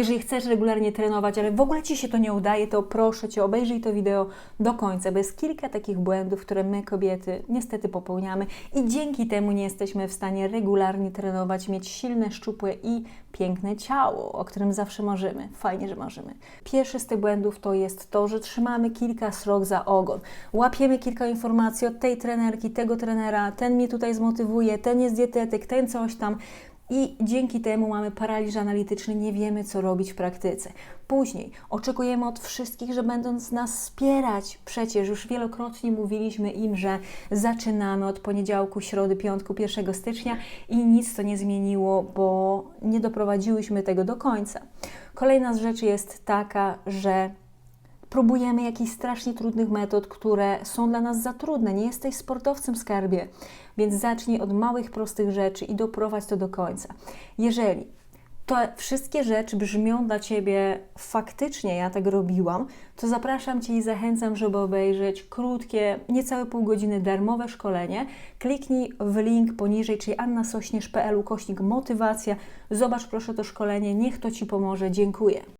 Jeżeli chcesz regularnie trenować, ale w ogóle Ci się to nie udaje, to proszę Cię, obejrzyj to wideo do końca, bo jest kilka takich błędów, które my kobiety niestety popełniamy i dzięki temu nie jesteśmy w stanie regularnie trenować, mieć silne, szczupłe i piękne ciało, o którym zawsze marzymy. Fajnie, że marzymy. Pierwszy z tych błędów to jest to, że trzymamy kilka srok za ogon. Łapiemy kilka informacji od tej trenerki, tego trenera, ten mnie tutaj zmotywuje, ten jest dietetyk, ten coś tam. I dzięki temu mamy paraliż analityczny, nie wiemy, co robić w praktyce. Później oczekujemy od wszystkich, że będą nas wspierać. Przecież już wielokrotnie mówiliśmy im, że zaczynamy od poniedziałku, środy, piątku, 1 stycznia i nic to nie zmieniło, bo nie doprowadziłyśmy tego do końca. Kolejna z rzeczy jest taka, że próbujemy jakichś strasznie trudnych metod, które są dla nas za trudne. Nie jesteś sportowcem skarbie, więc zacznij od małych, prostych rzeczy i doprowadź to do końca. Jeżeli te wszystkie rzeczy brzmią dla Ciebie faktycznie, ja tak robiłam, to zapraszam Cię i zachęcam, żeby obejrzeć krótkie, niecałe pół godziny darmowe szkolenie. Kliknij w link poniżej, czyli annasośnierz.pl ukośnik motywacja. Zobacz proszę to szkolenie, niech to Ci pomoże. Dziękuję.